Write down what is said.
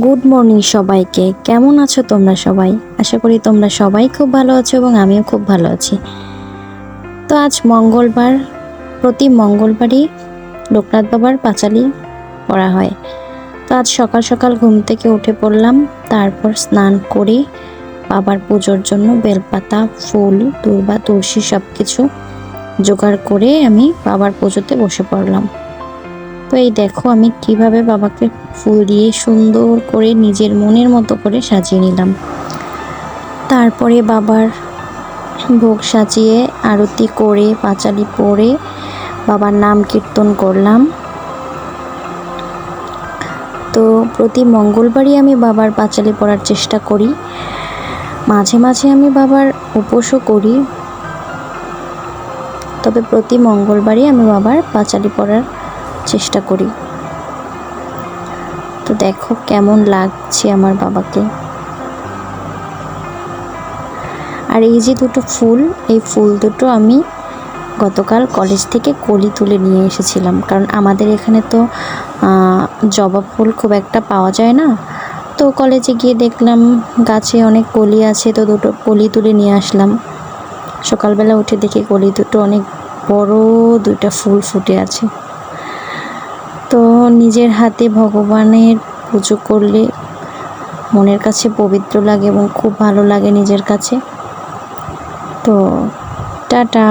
Good morning সবাইকে। কেমন আছো তোমরা সবাই? আশা করি তোমরা সবাই খুব ভালো আছো এবং আমিও খুব ভালো আছি। তো আজ মঙ্গলবার, প্রতি মঙ্গলবারই লোকনাথ বাবার পাঁচালি পড়া হয়। তো আজ সকাল সকাল ঘুম থেকে উঠে পড়লাম, তারপর স্নান করে বাবার পুজোর জন্য বেলপাতা, ফুল, দুর্বা, তুলসী সব কিছু জোগাড় করে আমি বাবার পুজোতে বসে পড়লাম। তো এই দেখো, আমি কীভাবে বাবাকে ফুল দিয়ে সুন্দর করে নিজের মনের মতো করে সাজিয়ে নিলাম। তারপরে বাবার ভোগ সাজিয়ে আরতি করে, পাঁচালি পরে বাবার নাম কীর্তন করলাম। তো প্রতি মঙ্গলবারই আমি বাবার পাঁচালি পড়ার চেষ্টা করি। মাঝে মাঝে আমি বাবার উপোসও করি। তবে প্রতি মঙ্গলবারই আমি বাবার পাঁচালি পড়ার চেষ্টা করি। তো দেখো কেমন লাগছে আমার বাবাকে। আর এই যে দুটো ফুল, এই ফুল দুটো আমি গতকাল কলেজ থেকে কলি তুলে নিয়ে এসেছিলাম। কারণ আমাদের এখানে তো জবা ফুল খুব একটা পাওয়া যায় না। তো কলেজে গিয়ে দেখলাম গাছে অনেক কলি আছে, তো দুটো কলি তুলে নিয়ে আসলাম। সকালবেলা উঠে দেখি কলি দুটো অনেক বড় দুইটা ফুল ফুটে আছে। তো নিজের হাতে ভগবানের পুজো করলে মনের কাছে পবিত্র লাগে এবং খুব ভালো লাগে নিজের কাছে। তো টাটা।